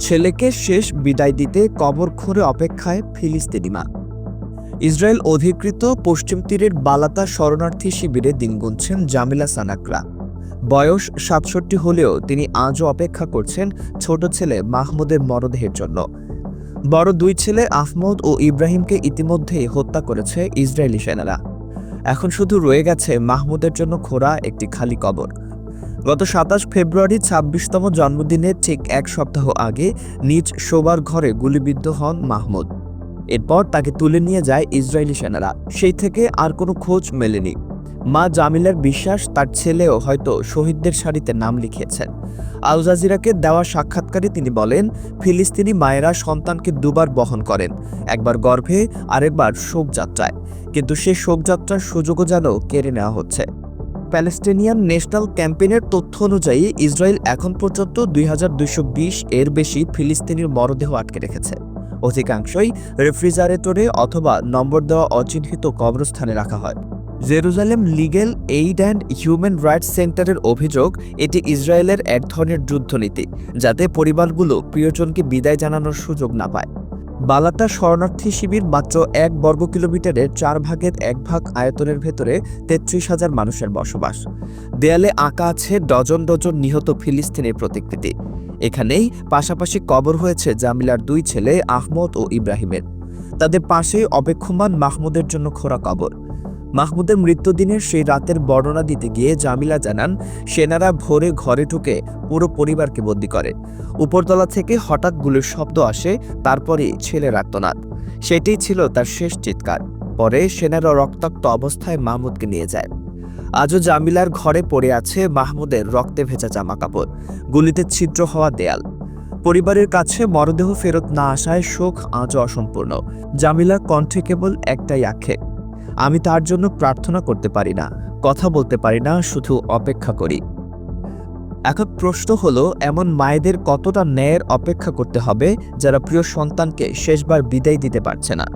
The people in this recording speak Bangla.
ছেলেকে শেষ বিদায় দিতে কবর খুঁড়ে অপেক্ষায় ফিলিস্তিনি মা ইসরায়েল অধিকৃত পশ্চিম তীরের বালাতা শরণার্থী শিবিরে দিন গুনছেন জামিলা সানাকরা। বয়স সাতষট্টি হলেও তিনি আজও অপেক্ষা করছেন ছোট ছেলে মাহমুদের মরদেহের জন্য। বড় দুই ছেলে আহমদ ও ইব্রাহিমকে ইতিমধ্যেই হত্যা করেছে ইসরায়েলি সেনারা। এখন শুধু রয়ে গেছে মাহমুদের জন্য খোঁড়া একটি খালি কবর। গত সাতাশ ফেব্রুয়ারি ছাব্বিশতম জন্মদিনের ঠিক এক সপ্তাহ আগে নিজ শোবার ঘরে গুলিবিদ্ধ হন মাহমুদ। এরপর তাকে তুলে নিয়ে যায় ইসরায়েলি সেনারা। সেই থেকে আর কোনো খোঁজ মেলেনি। মা জামিলার বিশ্বাস, তার ছেলেও হয়তো শহীদদের সারিতে নাম লিখিয়েছেন। আল জাজিরাকে দেওয়া সাক্ষাৎকারে তিনি বলেন, ফিলিস্তিনি মায়েরা সন্তানকে দুবার বহন করেন, একবার গর্ভে, আরেকবার শোকযাত্রায়। কিন্তু সে শোকযাত্রার সুযোগও যেন কেড়ে নেওয়া হচ্ছে। প্যালেস্টিনিয়ান ন্যাশনাল ক্যাম্পেইনের তথ্য অনুযায়ী, ইসরায়েল এখন পর্যন্ত দুই হাজার দুইশো বিশ এর বেশি ফিলিস্তিনির মরদেহ আটকে রেখেছে। অধিকাংশই রেফ্রিজারেটরে অথবা নম্বর দেওয়া অচিহ্নিত কবরস্থানে রাখা হয়। Jerusalem legal aid and human rights সেন্টারের অভিযোগ, এটি ইসরায়েলের এক ধরনের যুদ্ধনীতি, যাতে পরিবারগুলো প্রিয়জনকে বিদায় জানানোর সুযোগ না পায়। বালাটা শরণার্থী শিবির মাত্র এক বর্গ কিলোমিটারের চার ভাগের এক ভাগ আয়তনের ভেতরে তেত্রিশ হাজার মানুষের বসবাস। দেয়ালে আঁকা আছে ডজন ডজন নিহত ফিলিস্তিনের প্রতিকৃতি। এখানেই পাশাপাশি কবর হয়েছে জামিলার দুই ছেলে আহমদ ও ইব্রাহিমের। তাদের পাশেই অপেক্ষমান মাহমুদের জন্য খোরা কবর। মাহমুদের মৃত্যুদিনের সেই রাতের বর্ণনা দিতে গিয়ে জামিলা জানান, সেনারা ভোরে ঘরে ঢুকে পুরো পরিবারকে বন্দি করে। উপরতলা থেকে হঠাৎ গুলির শব্দ আসে, তারপরেই ছেলের আত্মনাদ সেটাই ছিল তার শেষ চিৎকার। পরে সেনারা রক্তাক্ত অবস্থায় মাহমুদকে নিয়ে যায়। আজও জামিলার ঘরে পড়ে আছে মাহমুদের রক্তে ভেজা জামা কাপড় গুলিতে ছিদ্র হওয়া দেয়াল। পরিবারের কাছে মরদেহ ফেরত না আসায় শোক আজও অসম্পূর্ণ। জামিলার কণ্ঠে কেবল একটাই আক্ষেপ আমি তার জন্য প্রার্থনা করতে পারি না, কথা বলতে পারি না, শুধু অপেক্ষা করি। এখন প্রশ্ন হলো, এমন মায়েদের কতটা ন্যায়ের অপেক্ষা করতে হবে, যারা প্রিয় সন্তানকে শেষবার বিদায় দিতে পারছে না?